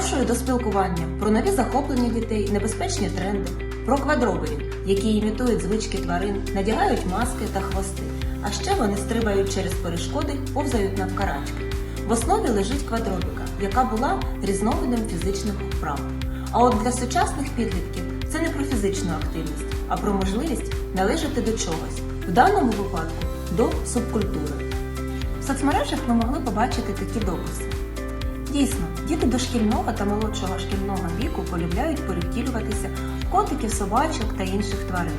Запрошую до спілкування про нові захоплення дітей, небезпечні тренди, про квадроберів, які імітують звички тварин, надягають маски та хвости. А ще вони стрибають через перешкоди, повзають навкарачки. В основі лежить квадробіка, яка була різновидом фізичних вправ. А от для сучасних підлітків це не про фізичну активність, а про можливість належати до чогось, в даному випадку до субкультури. В соцмережах ви могли побачити такі дописи. Дійсно, діти дошкільного та молодшого шкільного віку полюбляють перевтілюватися в котиків, собачок та інших тварин.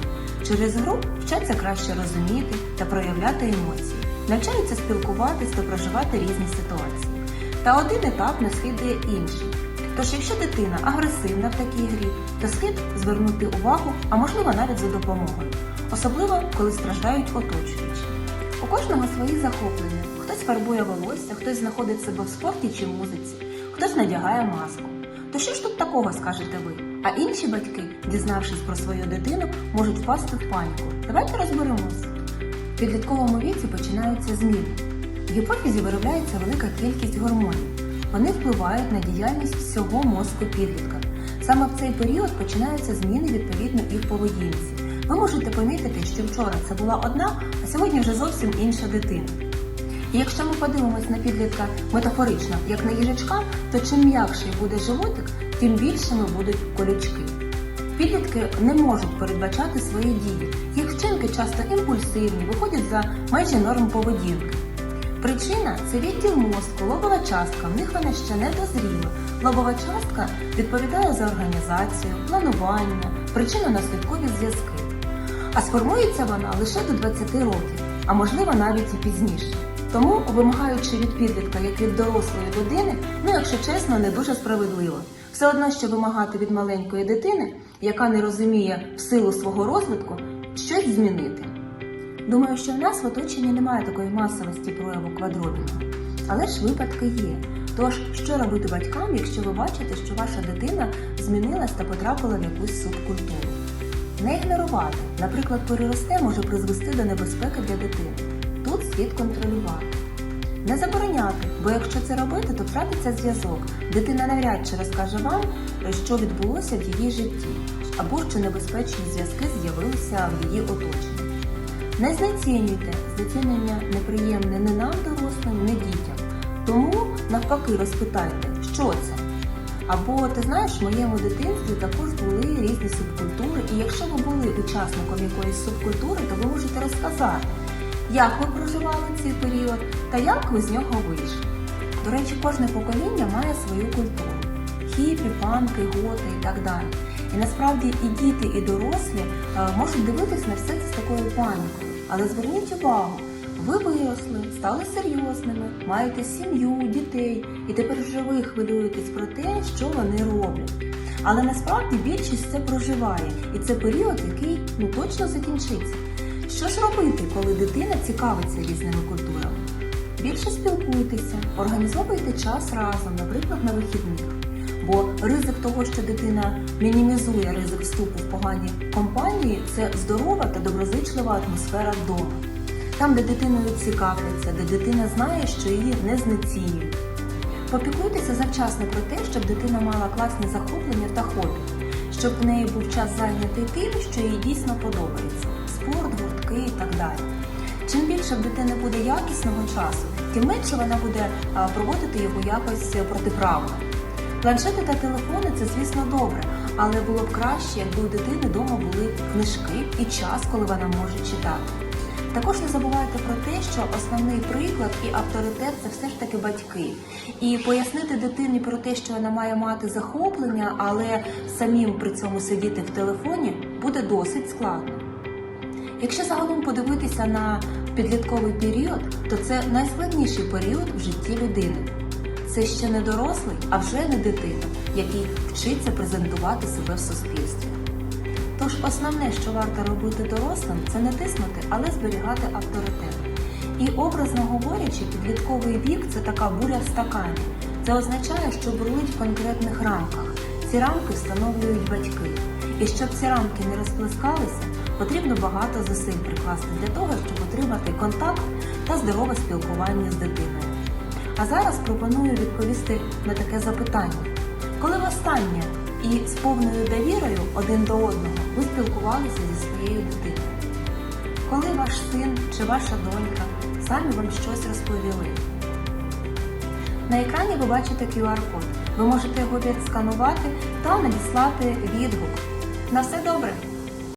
Через гру вчаться краще розуміти та проявляти емоції, навчаються спілкуватись та проживати різні ситуації. Та один етап наслідує інший. Тож, якщо дитина агресивна в такій грі, то слід звернути увагу, а можливо навіть за допомогою, особливо коли страждають оточуючі. Кожного свої захоплення. Хтось фарбує волосся, хтось знаходить себе в спорті чи музиці, хтось надягає маску. То що ж тут такого скажете ви? А інші батьки, дізнавшись про свою дитину, можуть впасти в паніку. Давайте розберемось. В підлітковому віці починаються зміни. В гіпофізі виробляється велика кількість гормонів. Вони впливають на діяльність всього мозку підлітка. Саме в цей період починаються зміни відповідно і в поведінці. Ви можете помітити, що вчора це була одна, а сьогодні вже зовсім інша дитина. І якщо ми подивимось на підлітка метафорично, як на їжачка, то чим м'якший буде животик, тим більшими будуть колючки. Підлітки не можуть передбачати свої дії. Їх вчинки часто імпульсивні, виходять за межі норм поведінки. Причина це відділ мозку, лобова частка, в них вона ще не дозріла. Лобова частка відповідає за організацію, планування, причинно-наслідкові зв'язки. А сформується вона лише до 20 років, а можливо навіть і пізніше. Тому, вимагаючи від підлітка, як від дорослої людини, ну якщо чесно, не дуже справедливо. Все одно, що вимагати від маленької дитини, яка не розуміє в силу свого розвитку, щось змінити. Думаю, що в нас в оточенні немає такої масовості прояву квадробінгу. Але ж випадки є. Тож, що робити батькам, якщо ви бачите, що ваша дитина змінилась та потрапила в якусь субкультуру? Не ігнорувати, наприклад, переросте може призвести до небезпеки для дитини. Тут слід контролювати. Не забороняти, бо якщо це робити, то втратиться зв'язок. Дитина навряд чи розкаже вам, що відбулося в її житті, або що небезпечні зв'язки з'явилися в її оточенні. Не знецінюйте, знецінення неприємне не нам, дорослим, не дітям. Тому навпаки розпитайте, що це. Або ти знаєш, в моєму дитинстві також були різні субкультури, і якщо ви були учасником якоїсь субкультури, то ви можете розказати, як ви проживали цей період та як ви з нього вийшли. До речі, кожне покоління має свою культуру: хіпі, панки, готи і так далі. І насправді і діти, і дорослі е, можуть дивитись на все це з такою панікою. Але зверніть увагу, ви виросли, стали серйозними, маєте сім'ю, дітей, і тепер вже ви хвилюєтесь про те, що вони роблять. Але насправді більшість це проживає, і це період, який ну точно закінчиться. Що ж робити, коли дитина цікавиться різними культурами? Більше спілкуйтеся, організовуйте час разом, наприклад, на вихідних. Бо ризик того, що дитина мінімізує ризик вступу в погані компанії, це здорова та доброзичлива атмосфера вдома. Там, де дитиною цікавляться, де дитина знає, що її не знецінюють. Попіклуйтеся завчасно про те, щоб дитина мала класні захоплення та хобі, щоб в неї був час зайнятий тим, що їй дійсно подобається спорт, гуртки і так далі. Чим більше в дитини буде якісного часу, тим менше вона буде проводити його якось протиправно. Планшети та телефони це, звісно, добре, але було б краще, якби у дитини вдома були книжки і час, коли вона може читати. Також не забувайте про те, що основний приклад і авторитет це все ж таки батьки. І пояснити дитині про те, що вона має мати захоплення, але самим при цьому сидіти в телефоні, буде досить складно. Якщо загалом подивитися на підлітковий період, то це найскладніший період в житті людини. Це ще не дорослий, а вже не дитина, який вчиться презентувати себе в суспільстві. Тож основне, що варто робити дорослим, це не тиснути, але зберігати авторитет. І образно говорячи, підлітковий вік це така буря в стакані. Це означає, що бурлить в конкретних рамках. Ці рамки встановлюють батьки. І щоб ці рамки не розплескалися, потрібно багато зусиль прикласти для того, щоб отримати контакт та здорове спілкування з дитиною. А зараз пропоную відповісти на таке запитання: Коли востаннє і з повною довірою один до одного ви спілкувалися зі своєю дитиною? Коли ваш син чи ваша донька самі вам щось розповіли? На екрані ви бачите QR-код. Ви можете його відсканувати та надіслати відгук. На все добре!